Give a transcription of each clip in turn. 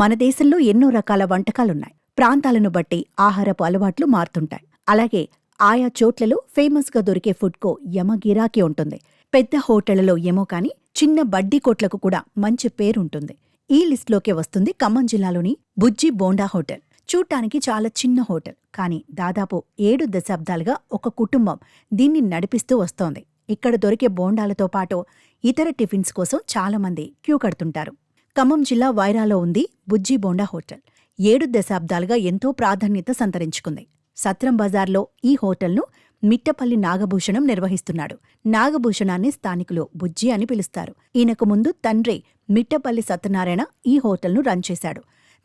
మన దేశంలో ఎన్నో రకాల వంటకాలున్నాయి. ప్రాంతాలను బట్టి ఆహారపు అలవాట్లు మారుతుంటాయి. అలాగే ఆయా చోట్లలో ఫేమస్గా దొరికే ఫుడ్కో యమ గిరాకీ ఉంటుంది. పెద్ద హోటళ్ళలో ఏమో కాని చిన్న బడ్డీ కోట్లకు కూడా మంచి పేరుంటుంది. ఈ లిస్టులోకే వస్తుంది ఖమ్మం జిల్లాలోని బుజ్జి బోండా హోటల్. చూడటానికి చాలా చిన్న హోటల్ కానీ దాదాపు ఏడు దశాబ్దాలుగా ఒక కుటుంబం దీన్ని నడిపిస్తూ వస్తోంది. ఇక్కడ దొరికే బోండాలతో పాటు ఇతర టిఫిన్స్ కోసం చాలామంది క్యూ కడుతుంటారు. ఖమ్మం జిల్లా వైరాలో ఉంది బుజ్జి బోండా హోటల్. ఏడు దశాబ్దాలుగా ఎంతో ప్రాధాన్యత సంతరించుకుంది. సత్రం బజార్లో ఈ హోటల్ను మిట్టపల్లి నాగభూషణం నిర్వహిస్తున్నాడు. నాగభూషణాన్ని స్థానికులు బుజ్జి అని పిలుస్తారు. ఈయనకు ముందు తండ్రి మిట్టపల్లి సత్యనారాయణ ఈ హోటల్ను రన్ చేశాడు.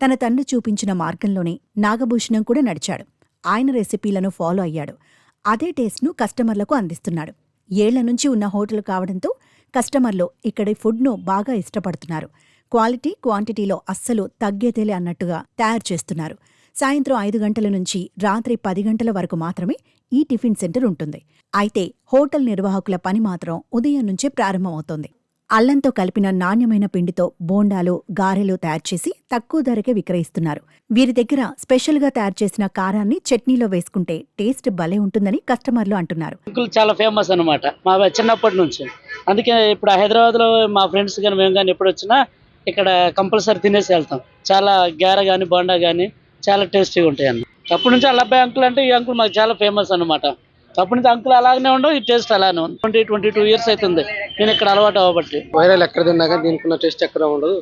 తన తండ్రి చూపించిన మార్గంలోనే నాగభూషణం కూడా నడిచాడు. ఆయన రెసిపీలను ఫాలో అయ్యాడు. అదే టేస్ట్ను కస్టమర్లకు అందిస్తున్నాడు. ఏళ్ళ నుంచి ఉన్న హోటల్ కావడంతో కస్టమర్లు ఇక్కడి ఫుడ్ను బాగా ఇష్టపడుతున్నారు. క్వాలిటీ క్వాంటిటీలో అస్సలు తగ్గేదేలే అన్నట్టుగా తయారు చేస్తున్నారు. సాయంత్రం ఐదు గంటల నుంచి రాత్రి పది గంటల వరకు మాత్రమే ఈ టిఫిన్ సెంటర్ ఉంటుంది. అయితే హోటల్ నిర్వాహకుల పని మాత్రం ఉదయం నుంచే ప్రారంభమవుతోంది. అల్లంతో కలిపిన నాణ్యమైన పిండితో బోండాలు గారెలు తయారు చేసి తక్కువ ధరకే విక్రయిస్తున్నారు. వీరి దగ్గర స్పెషల్గా తయారు చేసిన కారాన్ని చట్నీలో వేసుకుంటే టేస్ట్ భలే ఉంటుందని కస్టమర్లు అంటున్నారు. చాలా ఫేమస్ అన్నమాట. మా చిన్నప్పటి నుంచి. అందుకే ఇప్పుడు హైదరాబాద్లో మా ఫ్రెండ్స్ కానీ మేము కానీ ఎప్పుడు వచ్చినా ఇక్కడ కంపల్సరీ తినేసి వెళ్తాం. చాలా గార కానీ బోండా కానీ చాలా టేస్టీగా ఉంటాయి అన్న. అప్పటి నుంచి అల్లబ్బాయి అంకుల్ అంటే ఈ అంకుల్ మాకు చాలా ఫేమస్ అన్నమాట. అప్పటి నుంచి అంకుల్ అలాగనే ఉండవు ఈ టేస్ట్ అలానే ఉంది ట్వంటీ ట్వంటీ టూ ఇయర్స్ అవుతుంది నేను ఇక్కడ అలవాటు అవ్వబట్టి. వైరల్ ఎక్కడ తిన్నా కానీ దీనికి ఉన్న టేస్ట్ ఎక్కడ ఉండదు.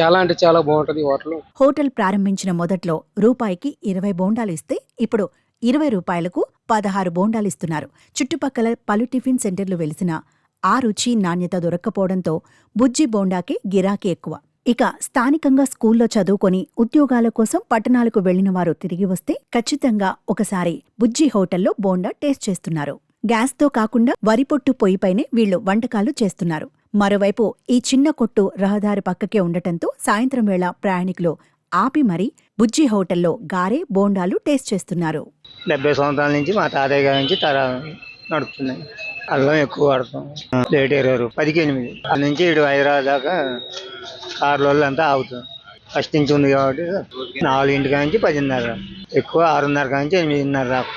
చాలా అంటే చాలా బాగుంటది హోటల్. హోటల్ ప్రారంభించిన మొదట్లో రూపాయికి ఇరవై బోండాలు ఇస్తే ఇప్పుడు ఇరవై రూపాయలకు పదహారు బోండాలు ఇస్తున్నారు. చుట్టుపక్కల పలు టిఫిన్ సెంటర్లు వెలిసిన ఆ రుచి నాణ్యత దొరక్కపోవడంతో బుజ్జి బోండాకే గిరాకీ ఎక్కువ. ఇక స్థానికంగా స్కూల్లో చదువుకొని ఉద్యోగాల కోసం పట్టణాలకు వెళ్ళిన వారు తిరిగి వస్తే ఖచ్చితంగా ఒకసారి బుజ్జి హోటల్లో బోండా టేస్ట్ చేస్తున్నారు. గ్యాస్తో కాకుండా వరిపొట్టు పొయ్యిపైనే వీళ్ళు వంటకాలు చేస్తున్నారు. మరోవైపు ఈ చిన్న కొట్టు రహదారి పక్కకే ఉండటంతో సాయంత్రం వేళ ప్రయాణికులు ఆపి మరీ బుజ్జి హోటల్లో గారే బోండాలు టేస్ట్ చేస్తున్నారు. డెబ్బై సంవత్సరాల నుంచి మా తాతయ్య గారి నుంచి తర నడుపుతున్నాయి. అల్లం ఎక్కువ వాడతాం. లేట్ ఇరవై పదికి ఎనిమిది. అది నుంచి ఇటు హైదరాబాద్ దాకా కార్ల వాళ్ళు అంతా ఆగుతాం ఫస్ట్ నుంచి ఉంది కాబట్టి నాలుగింటి కాడ నుంచి పదిన్నర. ఎక్కువ ఆరున్నర కాడ నుంచి ఎనిమిదిన్నర దాకా.